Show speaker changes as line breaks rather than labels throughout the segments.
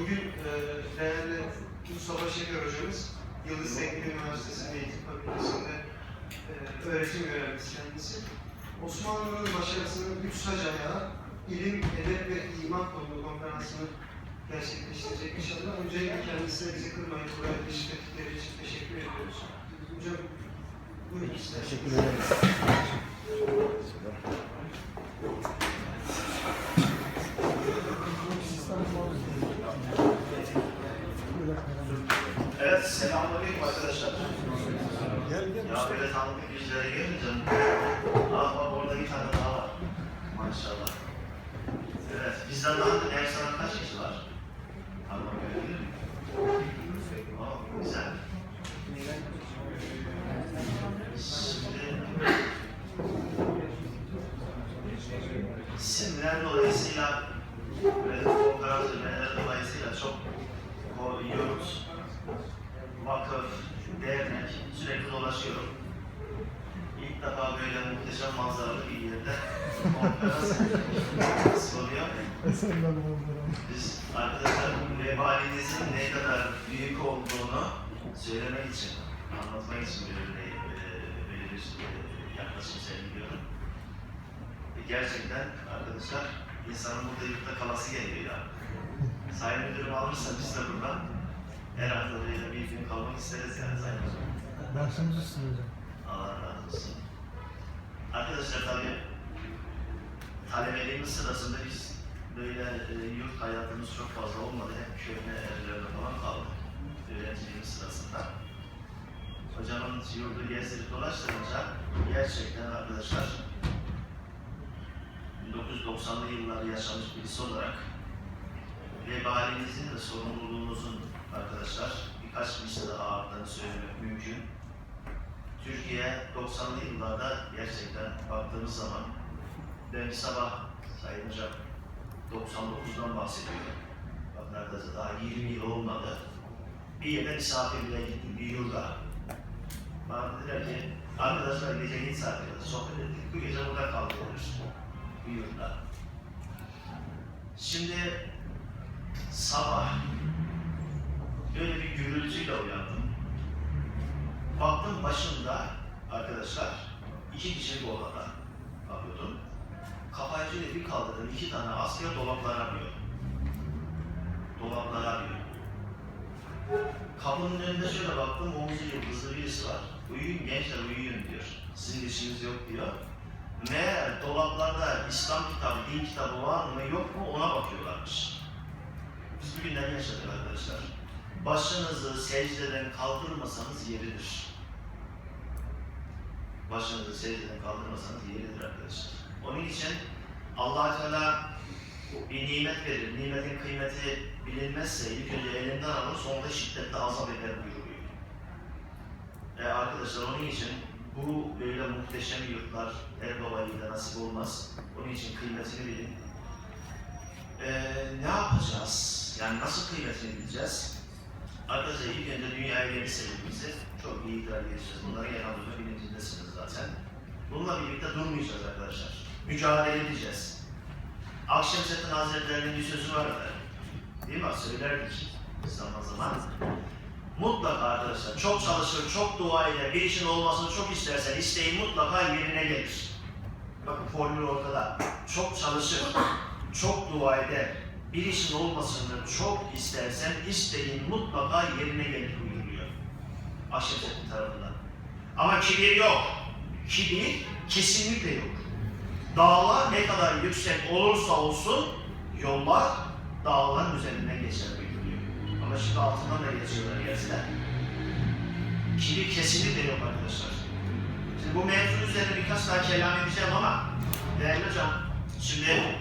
Bugün e, değerli Mustafa Şeker hocamız Yıldız Teknik Üniversitesi Eğitim Fakültesi'nde e, öğretim görevlisi kendisi. Osmanlı'nın başarısının üç sac ayağı ilim, edep ve iman konulu konferansını gerçekleştirecek inşallah. Öncelikle kendisine bizi kırmayıp buraya teşvik ettikleri için teşekkür ediyoruz. Hocam buyurun size.
Teşekkür ederiz.
Evet, selamünaleyküm arkadaşlar.
Gel gel.
Ya böyle tanıdık yüzlere görünce Ah bak orada bir tane daha var. Maşallah. Evet, bizden daha ev sanat kaç kişi var? Parmak görebilir miyim? Aa, güzel. Şimdi isimler dolayısıyla böyle konferans dolayısıyla çok koyuyoruz. Vakıf, dernek, sürekli dolaşıyorum. İlk defa böyle muhteşem manzaralı bir yerde konferans oluyor. Biz arkadaşlar vebalinizin ne kadar büyük olduğunu söylemek için, anlatmak için böyle, e, böyle bir e, yaklaşım sergiliyorum. E, Gerçekten arkadaşlar insanın burada yurtta kalası geliyor ya. Sayın Müdürüm alırsa biz de buradan her hafta böyle bir gün kalmak isteriz yani Hocam.
Başımız üstüne hocam.
Allah razı olsun. Arkadaşlar tabii talebeliğimiz sırasında biz böyle e, yurt hayatımız çok fazla olmadı. Hep köyüne evlerde falan kaldık öğrenciliğimiz sırasında. Hocamın yurdu gezdirip dolaştırınca gerçekten arkadaşlar 1990'lı yılları yaşamış birisi olarak vebalinizin ve sorumluluğunuzun arkadaşlar birkaç misli daha arttığını söylemek mümkün. Türkiye 90'lı yıllarda gerçekten baktığımız zaman ben sabah Sayın Hocam 99'dan bahsediyorum. Bak neredeyse daha 20 yıl olmadı. Bir yere misafirliğe gittim bir yurda. Bana dediler ki arkadaşlar gece git saatinde sohbet ettik. Bu gece burada kalıyoruz. Bir yurda. Şimdi sabah böyle bir gürültüyle uyandım. Baktım başında arkadaşlar iki kişi bu odada bakıyordum. Kafayı bir kaldırdım. iki tane asker dolaplara arıyor. Dolaplara arıyor. Kapının önünde şöyle baktım. Omuzu yıldızlı birisi var. Uyuyun gençler uyuyun diyor. Sizin işiniz yok diyor. Meğer dolaplarda İslam kitabı, din kitabı var mı yok mu ona bakıyorlarmış. Biz bugünler yaşadık arkadaşlar. Başınızı secdeden kaldırmasanız yeridir. Başınızı secdeden kaldırmasanız yeridir arkadaşlar. Onun için allah Teala bir nimet verir. Nimetin kıymeti bilinmezse ilk önce elinden alır sonra şiddetle azap eder buyuruyor. E arkadaşlar onun için bu böyle muhteşem yurtlar her babaya da nasip olmaz. Onun için kıymetini bilin. E, ne yapacağız? Yani nasıl kıymetini bileceğiz? Arkadaşlar ilk önce dünyaya geliş sebebimizi çok iyi idrak edeceğiz. Bunları genelde bilincindesiniz zaten. Bununla birlikte durmayacağız arkadaşlar. Mücadele edeceğiz. Akşemseddin Hazretleri'nin bir sözü var efendim. Değil mi? Söylerdik zaman zaman. Mutlaka arkadaşlar çok çalışır, çok dua eder, bir işin olmasını çok istersen isteğin mutlaka yerine gelir. Bakın formül ortada. Çok çalışır, çok dua eder, bir işin olmasını çok istersen isteğin mutlaka yerine gelir buyuruyor. Aşiretin tarafından. Ama kibir yok. Kibir kesinlikle yok. Dağlar ne kadar yüksek olursa olsun yollar dağların üzerinden geçer buyuruyor. Ama şimdi altından da geçiyorlar gerçekten. Kibir kesinlikle yok arkadaşlar. Şimdi bu mevzu üzerine birkaç daha kelam edeceğim ama değerli hocam şimdi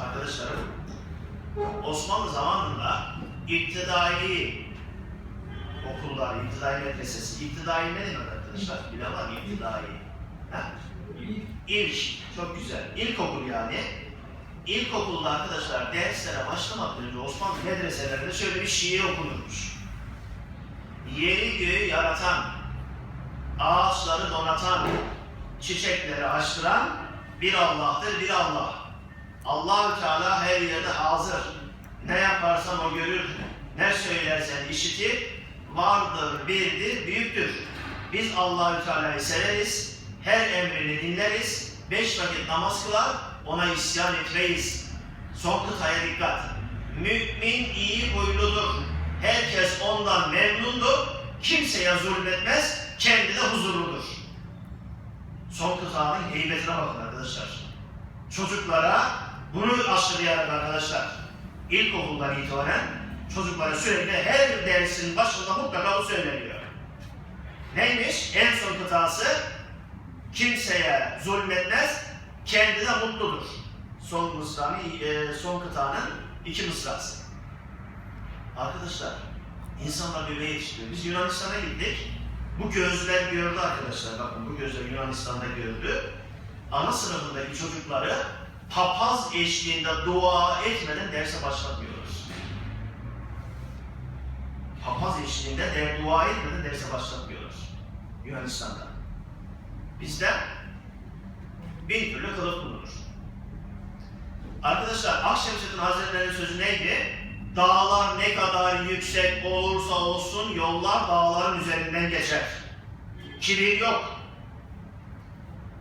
arkadaşlarım Osmanlı zamanında iptidai okullar, iptidai medresesi, iptidai ne demek arkadaşlar? Bilen var mı iptidai? Ha? İlk, çok güzel. İlkokul yani. İlkokulda arkadaşlar derslere başlamadan önce Osmanlı medreselerinde şöyle bir şiir okunurmuş. Yeri göğü yaratan, ağaçları donatan, çiçekleri açtıran bir Allah'tır, bir Allah. Allahü Teala her yerde hazır. Ne yapar? yaparsan o görür, ne söylersen işitir, vardır, birdir, büyüktür. Biz Allahü Teala'yı severiz, her emrini dinleriz, beş vakit namaz kılar, ona isyan etmeyiz. Son kıtaya dikkat. Mümin iyi huyludur. Herkes ondan memnundur. Kimseye zulmetmez, kendi de huzurludur. Son kıtanın heybetine bakın arkadaşlar. Çocuklara bunu aşılayarak arkadaşlar ilkokuldan itibaren çocuklara sürekli her dersin başında mutlaka bu söyleniyor. Neymiş? En son kıtası kimseye zulmetmez, kendi de mutludur. Son mısranın, e, son kıtanın iki mısrası. Arkadaşlar, insanlar böyle yetiştiriyor. Biz Yunanistan'a gittik. Bu gözler gördü arkadaşlar. Bakın bu gözler Yunanistan'da gördü. Ana sınıfındaki çocukları papaz eşliğinde dua etmeden derse başlatmıyoruz. Papaz eşliğinde de dua etmeden derse başlatmıyoruz. Yunanistan'da. Bizde bin türlü kılıf bulunur. Arkadaşlar Akşemseddin Hazretleri'nin sözü neydi? Dağlar ne kadar yüksek olursa olsun yollar dağların üzerinden geçer. Kibir yok.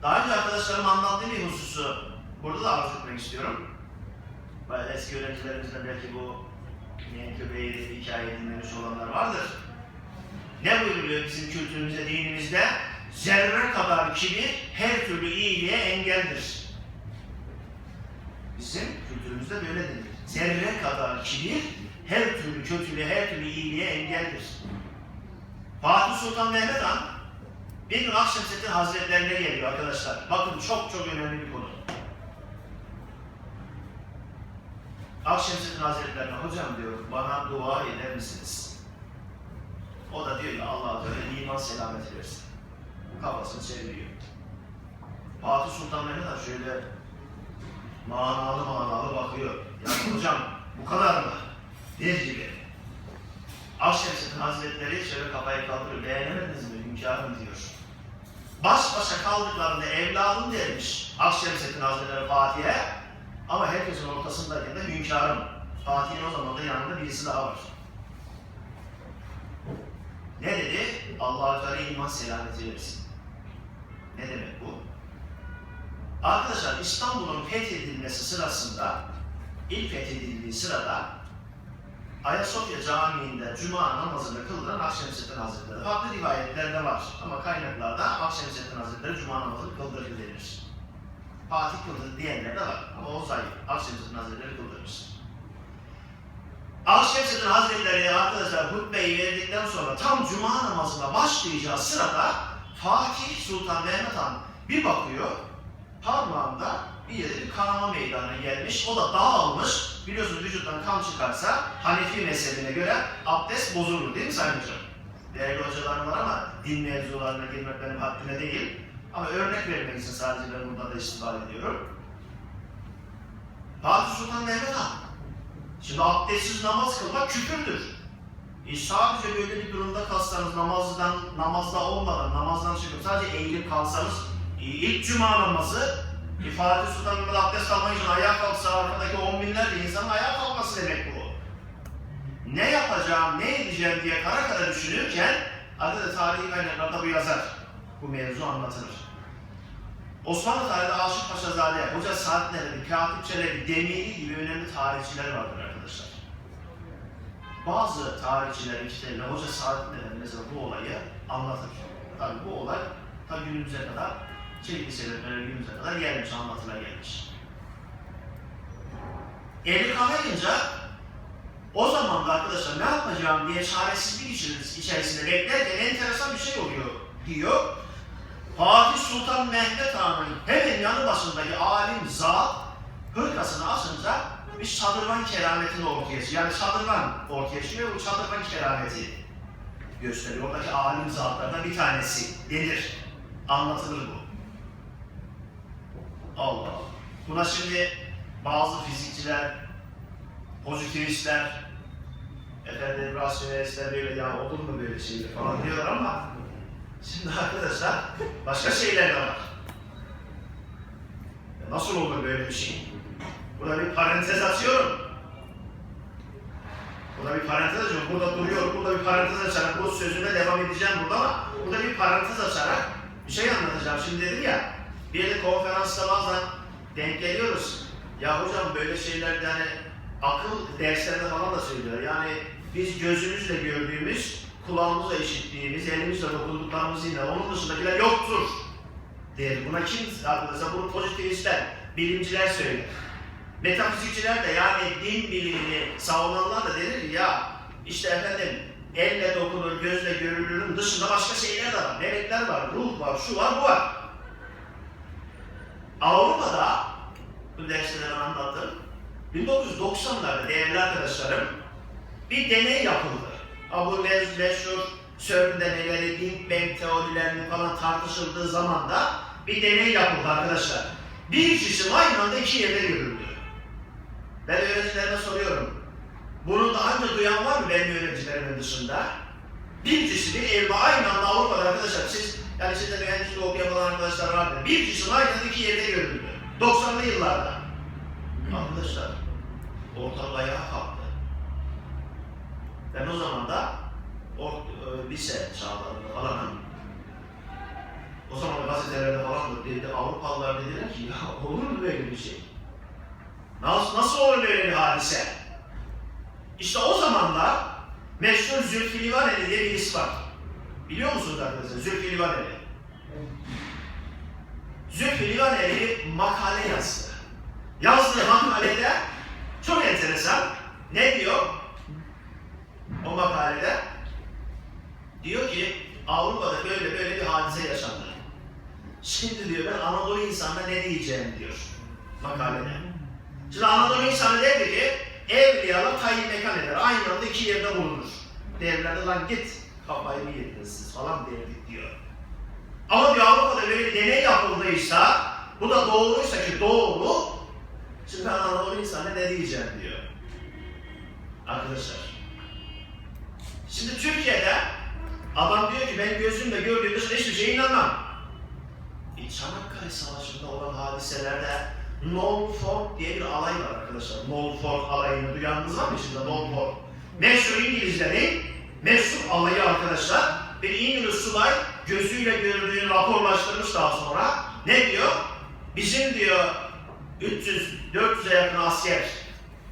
Daha önce arkadaşlarım anlattığı bir hususu burada da arz etmek istiyorum. Eski öğrencilerimizden belki bu Menkıbe'yi hikaye dinlemiş olanlar vardır. Ne buyuruyor bizim kültürümüzde, dinimizde? Zerre kadar kibir her türlü iyiliğe engeldir. Bizim kültürümüzde böyle denir. Zerre kadar kibir her türlü kötülüğe, her türlü iyiliğe engeldir. Fatih Sultan Mehmet Han bir gün Akşemseddin Hazretlerine geliyor arkadaşlar. Bakın çok çok önemli bir konu. Akşemseddin Hazretlerine hocam diyor bana dua eder misiniz? O da diyor ki Allah böyle iman selameti versin. Kafasını çeviriyor. Fatih Sultan Mehmet Han şöyle manalı manalı bakıyor. Ya hocam bu kadar mı? Der gibi. Akşemseddin Hazretleri şöyle kafayı kaldırıyor. Beğenemediniz mi? Hünkârım diyor. Baş başa kaldıklarında evladım dermiş Akşemseddin Hazretleri Fatih'e. Ama herkesin ortasındayken de hünkârım. Fatih'in o zaman da yanında birisi daha var. Ne dedi? Allah-u Teala iman selameti versin. Ne demek bu? Arkadaşlar İstanbul'un fethedilmesi sırasında, ilk fethedildiği sırada Ayasofya Camii'nde Cuma namazını kıldıran Akşemseddin Hazretleri. Farklı rivayetlerde var ama kaynaklarda Akşemseddin Hazretleri Cuma namazını kıldırdı denir. Fatih kıldırdı diyenler de var ama o zayıf. Akşemseddin Hazretleri kıldırmış. Akşemseddin Hazretleri arkadaşlar hutbeyi verdikten sonra tam Cuma namazına başlayacağı sırada Fatih Sultan Mehmet Han bir bakıyor parmağında bir yere bir kanama meydana gelmiş. O da dağılmış. Biliyorsunuz vücuttan kan çıkarsa Hanefi mezhebine göre abdest bozulur değil mi Sayın Hocam? Değerli hocalarım var ama din mevzularına girmek benim haddime değil. Ama örnek vermek için sadece ben burada da istifade ediyorum. Fatih Sultan Mehmet Han. Şimdi abdestsiz namaz kılmak küfürdür. E sadece böyle bir durumda kalsanız namazdan, namazda olmadan, namazdan çıkıp sadece eğilip kalsanız e, ilk cuma namazı e, Fatih Sultan Mehmet abdest almak için ayağa kalksa arkadaki on binlerce insanın ayağa kalkması demek bu. Ne yapacağım, ne edeceğim diye kara kara düşünürken arkada tarihi kaynaklarda bu yazar. Bu mevzu anlatılır. Osmanlı tarihinde Aşık Paşazade, Hoca Saad Nebevi, Katip Çelebi, Demiri gibi önemli tarihçiler vardır arkadaşlar. Bazı tarihçilerin kitabıyla Hoca Nebevi mesela bu olayı anlatır. Tabi bu olay ta günümüze kadar, çelikli sebeplerle günümüze kadar gelmiş, anlatıla gelmiş. Eli kanayınca o zaman da arkadaşlar ne yapacağım diye çaresizlik içerisinde beklerken enteresan bir şey oluyor diyor. Fatih Sultan Mehmet Han'ın hemen yanı başındaki alim zat hırkasını açınca bir şadırvan kerametini ortaya çıkıyor. Yani şadırvan ortaya çıkıyor bu şadırvan kerameti gösteriyor. Oradaki alim zatlardan bir tanesi denir. Anlatılır bu. Allah Allah. Buna şimdi bazı fizikçiler, pozitivistler, efendim rasyonelistler böyle ya olur mu böyle şeyler falan diyorlar ama Şimdi arkadaşlar başka şeyler de var. Nasıl olur böyle bir şey? Buna bir parantez açıyorum. Burada bir parantez açıyorum. Burada duruyor. Burada bir parantez açarak bu sözüme devam edeceğim burada ama burada bir parantez açarak bir şey anlatacağım. Şimdi dedim ya bir de konferansta bazen denk geliyoruz. Ya hocam böyle şeyler yani akıl derslerde falan da söylüyor. Yani biz gözümüzle gördüğümüz, kulağımızla işittiğimiz, elimizle dokunduklarımız yine onun dışındakiler yoktur der. Buna kim arkadaşlar? Bunu pozitivistler, bilimciler söyler. Metafizikçiler de yani din bilimini savunanlar da denir ya işte efendim elle dokunur, gözle görülürün dışında başka şeyler de var. Melekler var, ruh var, şu var, bu var. Avrupa'da bu derste ben anlattım. 1990'larda değerli arkadaşlarım bir deney yapıldı. Ha, Bu meş- meşhur CERN deneyleri, Big Bang teorilerinin falan tartışıldığı zaman da bir deney yapıldı arkadaşlar. Bir cisim aynı anda iki yerde görüldü. Ben öğrencilerime soruyorum. Bunu daha önce duyan var mı benim öğrencilerimin dışında? Bir cisim, bir elma aynı anda Avrupa'da arkadaşlar. Siz, yani sizde mühendislik okuyan falan arkadaşlar vardır. Bir cisim aynı anda iki yerde görüldü. 90'lı yıllarda. Arkadaşlar, ortalık ayağa kalktı. Ben o zaman da or, e, lise çağlarında falanım. O zaman gazetelerde falan da dedi, Avrupalılar dediler ki ya olur mu böyle bir şey? Nasıl, nasıl olur böyle bir hadise? İşte o zamanlar meşhur Zülfü Livaneli diye birisi var. Biliyor musunuz arkadaşlar Zülfü Livaneli? Zülfü Livaneli makale yazdı. Yazdığı makalede çok enteresan. Ne diyor? Makalede diyor ki Avrupa'da böyle böyle bir hadise yaşandı. Şimdi diyor ben Anadolu insanına ne diyeceğim diyor makalede. Şimdi Anadolu insanı derdi ki evliyalar tayin mekan eder. Aynı anda iki yerde bulunur. Devlerde lan git kafayı mı yediniz siz falan derdik diyor. Ama diyor Avrupa'da böyle bir deney yapıldıysa bu da doğruysa ki doğru şimdi ben Anadolu insanına ne diyeceğim diyor. Arkadaşlar. Şimdi Türkiye'de adam diyor ki ben gözümle gördüğüm dışında hiçbir şeye inanmam. E, Çanakkale Savaşı'nda olan hadiselerde Norfolk diye bir alay var arkadaşlar. Norfolk alayını duyandınız var mı şimdi Norfolk? Meşhur İngilizlerin meşhur alayı arkadaşlar. Bir İngiliz subay gözüyle gördüğünü raporlaştırmış daha sonra. Ne diyor? Bizim diyor 300-400'e yakın asker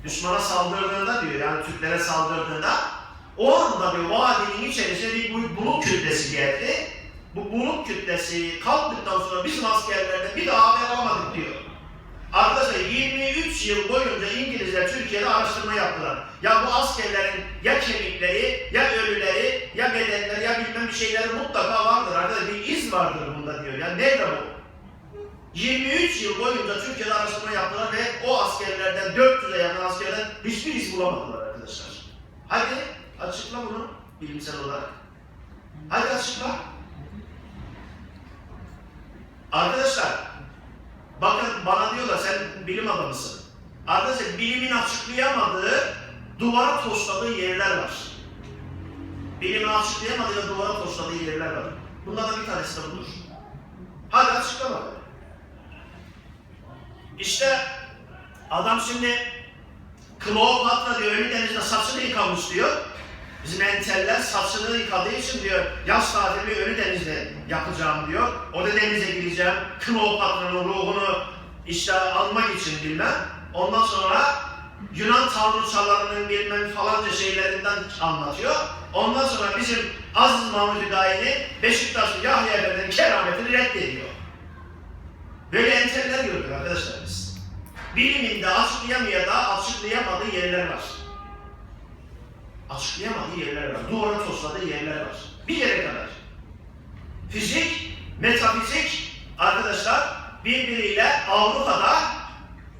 düşmana saldırdığında diyor yani Türklere saldırdığında o anda diyor vadinin içerisine bir bu- bulut kütlesi geldi. Bu bulut kütlesi kalktıktan sonra bizim askerlerden bir daha haber alamadık diyor. Arkadaşlar 23 yıl boyunca İngilizler Türkiye'de araştırma yaptılar. Ya bu askerlerin ya kemikleri, ya ölüleri, ya bedenleri, ya bilmem bir şeyleri mutlaka vardır. Arkadaşlar bir iz vardır bunda diyor. Ya nerede bu? 23 yıl boyunca Türkiye'de araştırma yaptılar ve o askerlerden 400'e yakın askerden hiçbir iz bulamadılar arkadaşlar. Açıkla bunu bilimsel olarak. Hadi açıkla. Arkadaşlar bakın bana diyorlar sen bilim adamısın. Arkadaşlar bilimin açıklayamadığı duvara tosladığı yerler var. Bilimin açıklayamadığı ve duvara tosladığı yerler var. Bunlardan bir tanesi de budur. Hadi açıkla bakalım. İşte adam şimdi Kleopatra diyor Ölüdeniz'de saçını yıkamış diyor. Bizim enteller saçını yıkadığı için diyor yaz tatilimi Ölüdeniz'de yapacağım diyor. O da denize gireceğim. Kleopatra'nın ruhunu işte almak için bilmem. Ondan sonra Yunan tanrıçalarının bilmem falanca şeylerinden anlatıyor. Ondan sonra bizim Aziz Mahmud Hüdayi'nin Beşiktaşlı Yahya Efendi'nin kerametini reddediyor. Böyle enteller gördük arkadaşlar biz. Bilimin de Açıklayamadığı yerler var. Duvara tosladığı yerler var. Bir yere kadar. Fizik, metafizik arkadaşlar birbiriyle Avrupa'da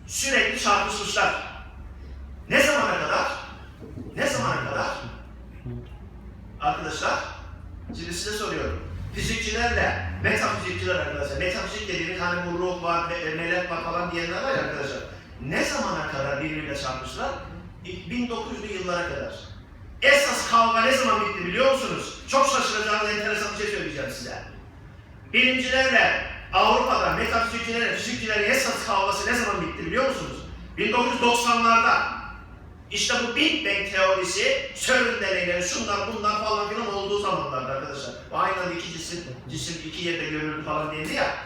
sürekli çarpışmışlar. Ne zamana kadar? Ne zamana kadar? Arkadaşlar, şimdi size soruyorum. Fizikçilerle metafizikçiler arkadaşlar. Metafizik dediğimiz hani bu ruh var, me- melek var falan diyenler var ya arkadaşlar. Ne zamana kadar birbiriyle çarpmışlar? 1900'lü yıllara kadar. Esas kavga ne zaman bitti biliyor musunuz? Çok şaşıracağınız enteresan bir şey söyleyeceğim size. Bilimcilerle Avrupa'da metafizikçilerle fizikçilerin esas kavgası ne zaman bitti biliyor musunuz? 1990'larda. İşte bu Big Bang teorisi, CERN deneyleri, şunlar bunlar falan filan olduğu zamanlarda arkadaşlar. Aynı anda iki cisim, cisim iki yerde görüldü falan dedi ya.